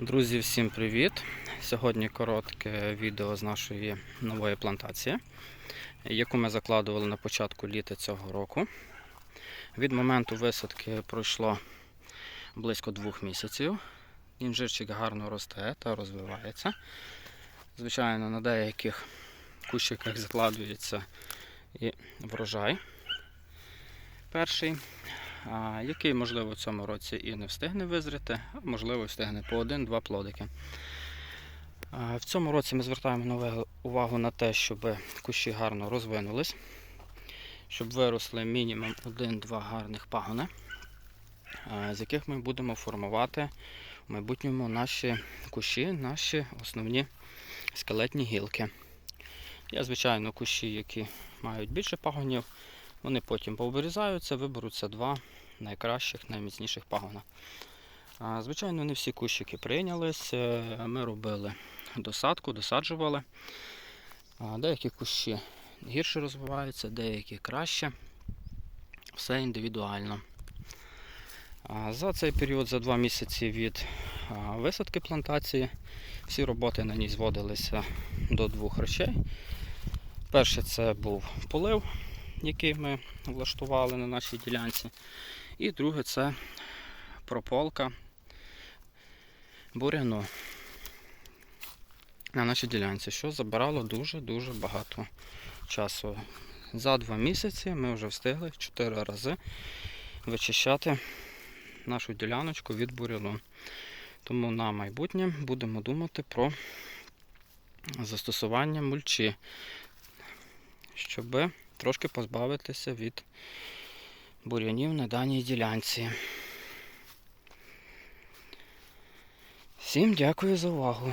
Друзі, всім привіт! Сьогодні коротке відео з нашої нової плантації, яку ми закладували на початку літа цього року. Від моменту висадки пройшло близько двох місяців. Інжирчик гарно росте та розвивається. Звичайно, на деяких кущиках закладується і врожай перший який, можливо, в цьому році і не встигне визріти, а можливо, встигне по один-два плодики. В цьому році ми звертаємо увагу на те, щоб кущі гарно розвинулись, щоб виросли мінімум один-два гарних пагони, з яких ми будемо формувати в майбутньому наші кущі, наші основні скелетні гілки. Є, звичайно, кущі, які мають більше пагонів. Вони потім повирізаються, виберуться два найкращих, найміцніших пагона. Звичайно, не всі кущики прийнялись. Е, Ми робили досадку, досаджували. Деякі кущі гірше розвиваються, деякі краще. Все індивідуально. За цей період, за два місяці від висадки плантації, всі роботи на ній зводилися до двох речей. Перше це був полив який ми влаштували на нашій ділянці. І друге це прополка буряну на нашій ділянці, що забирало дуже-дуже багато часу. За два місяці ми вже встигли 4 рази вичищати нашу діляночку від буряну. Тому на майбутнє будемо думати про застосування мульчі, щоб трошки позбавитися від бур'янів на даній ділянці. Всім дякую за увагу.